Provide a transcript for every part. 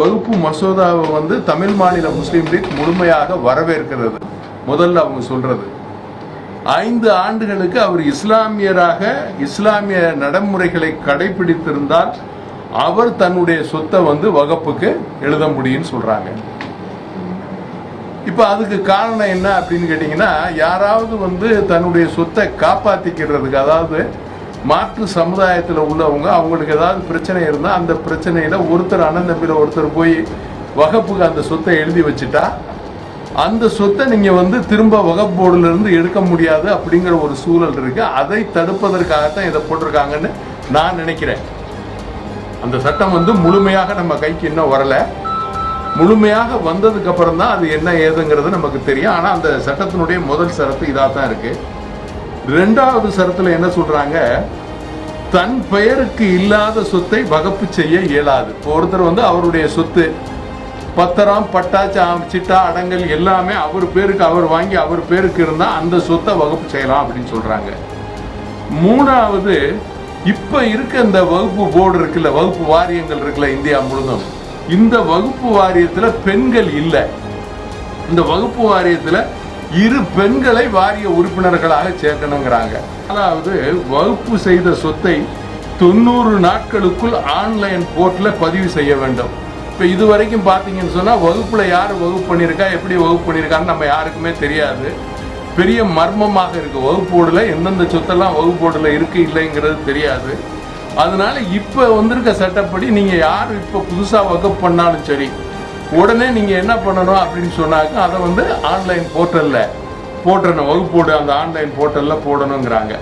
வகுப்பு மசோதாவை வந்து தமிழ் மாநில முஸ்லீம் லீக் முழுமையாக வரவேற்கிறது. முதல்ல அவங்க சொல்றது ஐந்து ஆண்டுகளுக்கு அவர் இஸ்லாமியராக இஸ்லாமிய நடைமுறைகளை கடைபிடித்திருந்தால் அவர் தன்னுடைய சொத்தை வந்து வகுப்புக்கு எழுத முடியும்னு சொல்றாங்க. இப்போ அதுக்கு காரணம் என்ன அப்படின்னு கேட்டிங்கன்னா யாராவது வந்து தன்னுடைய சொத்தை காப்பாற்றிக்கிறதுக்கு அதாவது மாற்று சமுதாயத்தில் உள்ளவங்க அவங்களுக்கு ஏதாவது பிரச்சனை இருந்தால் அந்த பிரச்சனையில் ஒருத்தர் அண்ணன் தம்பியில் ஒருத்தர் போய் வகுப்புக்கு அந்த சொத்தை எழுதி வச்சுட்டா அந்த சொத்தை நீங்கள் வந்து திரும்ப வகுப்பு இருந்து எடுக்க முடியாது அப்படிங்கிற ஒரு சூழல் இருக்கு. அதை தடுப்பதற்காகத்தான் இதை போட்டிருக்காங்கன்னு நான் நினைக்கிறேன். அந்த சட்டம் வந்து முழுமையாக நம்ம கைக்கு இன்னும் வரலை. முழுமையாக வந்ததுக்கப்புறம் தான் அது என்ன ஏதுங்கிறது நமக்கு தெரியும். ஆனால் அந்த சட்டத்தினுடைய முதல் சரத்து இதாக தான் இருக்கு. ரெண்டாவது சரத்தில் என்ன சொல்கிறாங்க தன் பெயருக்கு இல்லாத சொத்தை வகுப்பு செய்ய இயலாது. ஒருத்தர் வந்து அவருடைய சொத்து பத்திரம் பட்டா சிட்டா அடங்கல் எல்லாமே அவர் பேருக்கு அவர் வாங்கி அவர் பேருக்கு இருந்தால் அந்த சொத்தை வகுப்பு செய்யலாம் அப்படின்னு சொல்கிறாங்க மூணாவது இப்போ இருக்க இந்த வகுப்பு போர்டு இருக்குல்ல வகுப்பு வாரியங்கள் இருக்குல்ல இந்தியா முழுதும் இந்த வகுப்பு வாரியத்தில் பெண்கள் இல்லை. இந்த வகுப்பு வாரியத்தில் இரு பெண்களை வாரிய உறுப்பினர்களாக சேர்க்கணுங்கிறாங்க. அதாவது வகுப்பு செய்த சொத்தை தொண்ணூறு நாட்களுக்குள் ஆன்லைன் போர்ட்டில் பதிவு செய்ய வேண்டும். இப்போ இது வரைக்கும் பார்த்தீங்கன்னு சொன்னால் வகுப்பில் யார் வகுப்பு பண்ணியிருக்கா எப்படி வகுப்பு பண்ணியிருக்கான்னு நம்ம யாருக்குமே தெரியாது. பெரிய மர்மமாக இருக்குது வகுப்போடில் எந்தெந்த சொத்தெல்லாம் வகுப்போடில் இருக்குது இல்லைங்கிறது தெரியாது. அதனால இப்போ வந்திருக்க சட்டப்படி நீங்கள் யார் இப்போ புதுசாக வகுப்பு பண்ணாலும் சரி உடனே நீங்க என்ன பண்ணணும் அப்படின்னு சொன்னாக்க அதை வந்து ஆன்லைன் போர்ட்டல்ல போட்டணும் வகுப்போடு அந்த ஆன்லைன் போர்ட்டல்ல போடணுங்கிறாங்க.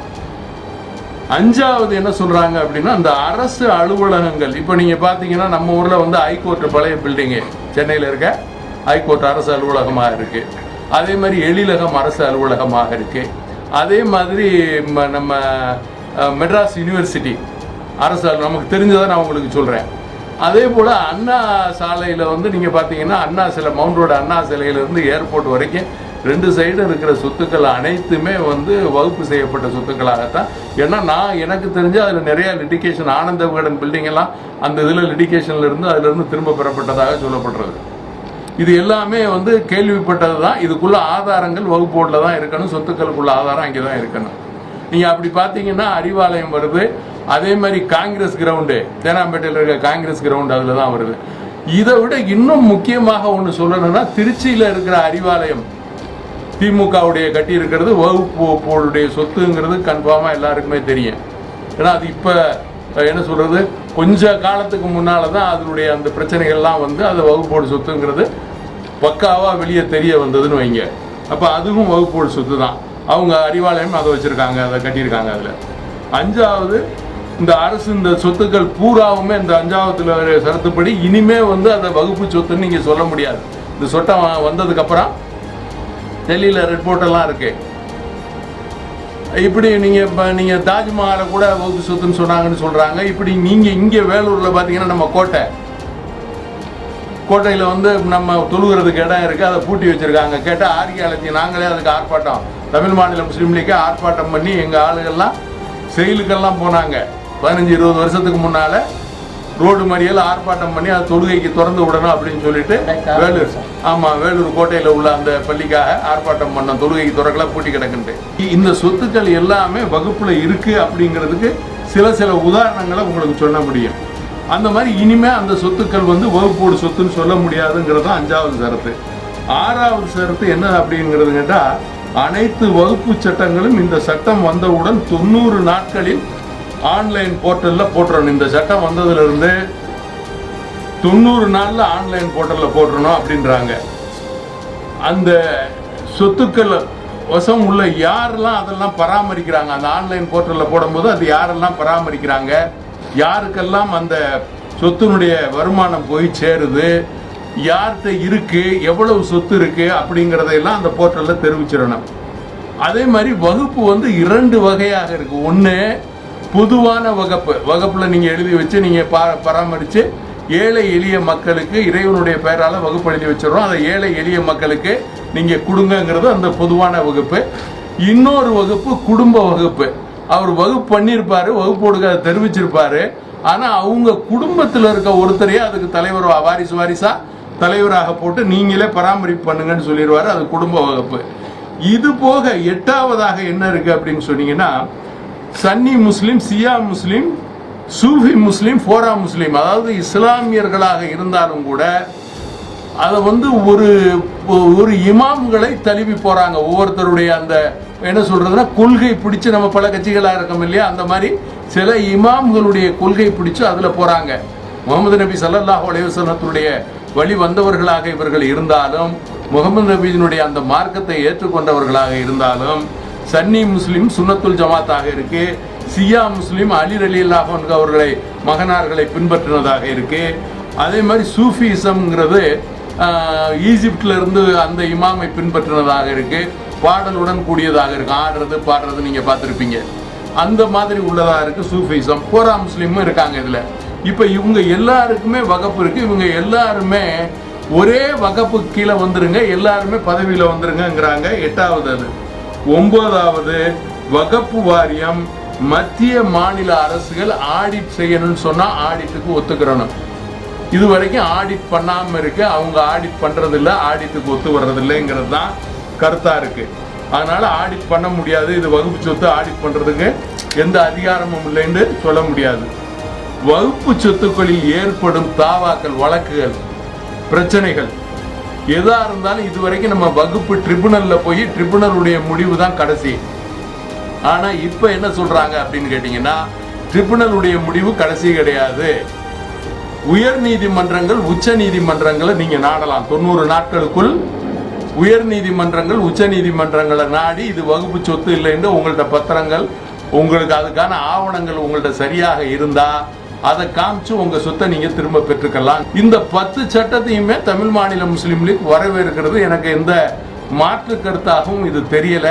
அஞ்சாவது என்ன சொல்றாங்க அப்படின்னா அந்த அரசு அலுவலகங்கள். இப்போ நீங்க பார்த்தீங்கன்னா நம்ம ஊர்ல வந்து ஹைகோர்ட் பழைய பில்டிங்கு சென்னையில் இருக்க ஹைகோர்ட் அரசு அலுவலகமாக இருக்கு. அதே மாதிரி எழிலகம் அரசு அலுவலகமாக இருக்கு. அதே மாதிரி நம்ம மெட்ராஸ் யூனிவர்சிட்டி. அரசு நமக்கு தெரிஞ்சதை நான் உங்களுக்கு சொல்றேன். அதே போல் அண்ணா சாலையில் வந்து நீங்கள் பார்த்தீங்கன்னா அண்ணா சிலை மவுண்ட் ரோடு அண்ணா சிலையிலேருந்து ஏர்போர்ட் வரைக்கும் ரெண்டு சைடும் இருக்கிற சொத்துக்கள் அனைத்துமே வந்து வகுப்பு செய்யப்பட்ட சொத்துக்களாகத்தான். ஏன்னா நான் எனக்கு தெரிஞ்சு அதில் நிறையா லிட்டிகேஷன் ஆனந்த விகடன் பில்டிங்கெல்லாம் அந்த இதில் லிட்டிகேஷன்ல இருந்து இருந்து திரும்ப பெறப்பட்டதாக சொல்லப்படுறது. இது எல்லாமே வந்து கேள்விப்பட்டது தான் இதுக்குள்ள ஆதாரங்கள் வகுப்போடில் தான் இருக்கணும் சொத்துக்களுக்குள்ள ஆதாரம் அங்கே தான் இருக்கணும். நீங்கள் அப்படி பார்த்தீங்கன்னா அறிவாலயம் வருது. அதே மாதிரி காங்கிரஸ் கிரவுண்டு தேனாம்பேட்டையில் இருக்க காங்கிரஸ் கிரவுண்டு அதில் தான் வருது. இதை விட இன்னும் முக்கியமாக ஒன்று சொல்லணும்னா திருச்சியில் இருக்கிற அறிவாலயம் திமுகவுடைய கட்டியிருக்கிறது வகுப்பு போருடைய சொத்துங்கிறது கன்ஃபார்மாக எல்லாருக்குமே தெரியும். ஏன்னா அது இப்போ என்ன சொல்கிறது கொஞ்ச காலத்துக்கு முன்னால் தான் அதனுடைய அந்த பிரச்சனைகள்லாம் வந்து அது வகுப்போடு சொத்துங்கிறது பக்காவாக வெளியே தெரிய வந்ததுன்னு வைங்க. அப்போ அதுவும் வகுப்போடு சொத்து தான் அவங்க அறிவாலயம் அதை வச்சுருக்காங்க அதை கட்டியிருக்காங்க அதில். அஞ்சாவது இந்த அரசு இந்த சொத்துக்கள் பூராவுமே இந்த அஞ்சாவதுல சரத்துப்படி இனிமே வந்து அதை வகுப்பு சொத்துன்னு நீங்கள் சொல்ல முடியாது. இந்த சொட்டம் வந்ததுக்கப்புறம் டெல்லியில் ரிப்போர்ட்டெல்லாம் ரிப்போர்ட் இருக்கு. இப்படி நீங்கள் இப்போ நீங்கள் தாஜ்மஹாலை கூட வகுப்பு சொத்துன்னு சொன்னாங்கன்னு சொல்கிறாங்க இப்படி நீங்கள் இங்கே வேலூரில் பார்த்தீங்கன்னா நம்ம கோட்டை. கோட்டையில் வந்து நம்ம தொழுகிறதுக்கு இடம் இருக்குது அதை பூட்டி வச்சுருக்காங்க. கேட்டால் ஆர்கியாலஜி நாங்களே அதுக்கு ஆர்ப்பாட்டம். தமிழ் மாநில முஸ்லீம் லீக்கே ஆர்ப்பாட்டம் பண்ணி எங்கள் ஆளுகள்லாம் செயலுக்கெல்லாம் போனாங்க. பதினஞ்சு இருபது வருஷத்துக்கு முன்னால் ரோடு மறியல் ஆர்ப்பாட்டம் பண்ணி அதை தொழுகைக்கு திறந்து விடணும் அப்படின்னு சொல்லிட்டு வேலூர் ஆமாம் வேலூர் கோட்டையில் உள்ள அந்த பள்ளிக்காக ஆர்ப்பாட்டம் பண்ண தொழுகைக்கு திறக்கல பூட்டி கிடக்குன்ட்டு. இந்த சொத்துக்கள் எல்லாமே வகுப்புல இருக்கு அப்படிங்கிறதுக்கு சில சில உதாரணங்களை உங்களுக்கு சொல்ல முடியும். அந்த மாதிரி இனிமே அந்த சொத்துக்கள் வந்து வகுப்போடு சொத்துன்னு சொல்ல முடியாதுங்கிறது தான் அஞ்சாவது சரத்து ஆறாவது சரத்து என்ன அப்படிங்கிறது கேட்டால் அனைத்து வகுப்பு சட்டங்களும் இந்த சட்டம் வந்தவுடன் தொண்ணூறு நாட்களில் ஆன்லைன் போர்ட்டலில் போட்டுறணும். இந்த சட்டம் வந்ததுலேருந்து தொண்ணூறு நாளில் ஆன்லைன் போர்ட்டலில் போட்டுறணும் அப்படின்றாங்க. அந்த சொத்துக்கள் வசம் உள்ள யாரெல்லாம் அதெல்லாம் பராமரிக்கிறாங்க? அந்த ஆன்லைன் போர்ட்டலில் போடும்போது அது யாரெல்லாம் பராமரிக்கிறாங்க? யாருக்கெல்லாம் அந்த சொத்தினுடைய வருமானம் போய் சேருது யார்கிட்ட இருக்கு எவ்வளவு சொத்து இருக்கு அப்படிங்கிறதையெல்லாம் அந்த போர்ட்டலில் தெரிவிச்சிடணும். அதே மாதிரி வகுப்பு வந்து இரண்டு வகையாக இருக்கு. ஒன்று பொதுவான வகுப்பு. வகுப்பில் நீங்கள் எழுதி வச்சு நீங்கள் பா பராமரித்து ஏழை எளிய மக்களுக்கு இறைவனுடைய பெயரால் வகுப்பு எழுதி வச்சிடறோம். அதை ஏழை எளிய மக்களுக்கு நீங்கள் கொடுங்கங்கிறது அந்த பொதுவான வகுப்பு. இன்னொரு வகுப்பு குடும்ப வகுப்பு. அவர் வகுப்பு பண்ணியிருப்பாரு வகுப்போடுக்கு அதை தெரிவிச்சிருப்பாரு. ஆனா அவங்க குடும்பத்தில் இருக்க ஒருத்தரையே அதுக்கு தலைவர் வாரிசு வாரிசா தலைவராக போட்டு நீங்களே பராமரிப்பு பண்ணுங்கன்னு சொல்லிடுவாரு. அது குடும்ப வகுப்பு. இது போக எட்டாவதாக என்ன இருக்கு அப்படின்னு சொன்னீங்கன்னா சன்னி முஸ்லீம் சியா முஸ்லீம் சூஃபி முஸ்லீம் ஃபோரா முஸ்லீம். அதாவது இஸ்லாமியர்களாக இருந்தாலும் கூட அதை வந்து ஒரு ஒரு இமாம்களை தழுவி போகிறாங்க ஒவ்வொருத்தருடைய அந்த என்ன சொல்கிறதுனா கொள்கை பிடிச்சி நம்ம பல கட்சிகளாக இருக்கோம் இல்லையா? அந்த மாதிரி சில இமாம்களுடைய கொள்கை பிடிச்சி அதில் போகிறாங்க முகமது நபி சல்லாஹ் அலைஹி வழி வந்தவர்களாக இவர்கள் இருந்தாலும் முகமது நபியினுடைய அந்த மார்க்கத்தை ஏற்றுக்கொண்டவர்களாக இருந்தாலும் சன்னி முஸ்லீம் சுன்னத்துல் ஜமாத்தாக இருக்கு. சியா முஸ்லீம் அலி அலி அல்லாஹ் அவர்களை மகனார்களை பின்பற்றினதாக இருக்கு. அதே மாதிரி சூஃபிசம்ங்கிறது ஈஜிப்டில் இருந்து அந்த இமாமை பின்பற்றினதாக இருக்கு. பாடலுடன் கூடியதாக இருக்கு. ஆடுறது பாடுறது நீங்க பார்த்துருப்பீங்க. அந்த மாதிரி உள்ளதா இருக்கு சூஃபிசம். போரா முஸ்லீமும் இருக்காங்க இதில். இப்ப இவங்க எல்லாருக்குமே வகுப்பு இருக்கு. இவங்க எல்லாருமே ஒரே வகுப்பு கீழே வந்துருங்க. எல்லாருமே பதவியில வந்துருங்கிறாங்க எட்டாவது அது. ஒன்பதாவது வகுப்பு வாரியம் மத்திய மாநில அரசுகள் ஆடிட் செய்யணும்னு சொன்னால் ஆடிட்டுக்கு ஒத்துக்கிறணும். இது வரைக்கும் ஆடிட் பண்ணாமல் இருக்கு அவங்க ஆடிட் பண்ணுறதில்ல ஆடிட்டுக்கு ஒத்து வர்றதில்லைங்கிறது தான் கருத்தாக இருக்கு. அதனால் ஆடிட் பண்ண முடியாது. இது வகுப்பு சொத்து ஆடிட் பண்ணுறதுக்கு எந்த அதிகாரமும் இல்லைன்னு சொல்ல முடியாது. வகுப்பு சொத்துக்களில் ஏற்படும் தாவாக்கள் வழக்குகள் பிரச்சனைகள் எதாக இருந்தாலும் இது வரைக்கும் நம்ம வகுப்பு ட்ரிபுனலில் போய் ட்ரிபுனலுடைய முடிவு தான் கடைசி. ஆனால் இப்போ என்ன சொல்றாங்க அப்படின்னு கேட்டிங்கன்னா ட்ரிபுனலுடைய முடிவு கடைசி கிடையாது. உயர் நீதிமன்றங்கள் உச்ச நீதிமன்றங்களை நீங்க நாடலாம். தொண்ணூறு நாட்களுக்குள் உயர் நீதிமன்றங்கள் உச்ச நீதிமன்றங்களை நாடி இது வகுப்பு சொத்து இல்லைன்னு உங்கள்ட்ட பத்திரங்கள் உங்களுக்கு அதுக்கான ஆவணங்கள் உங்கள்ட்ட சரியாக இருந்தா அதை காமிச்சு உங்க சொத்தை நீங்க திரும்ப பெற்றுக்கலாம். இந்த பத்து சட்டத்தையுமே தமிழ் மாநில முஸ்லீம் லீக் வரவேற்கிறது. எனக்கு எந்த மாற்று கருத்தாகவும் இது தெரியல.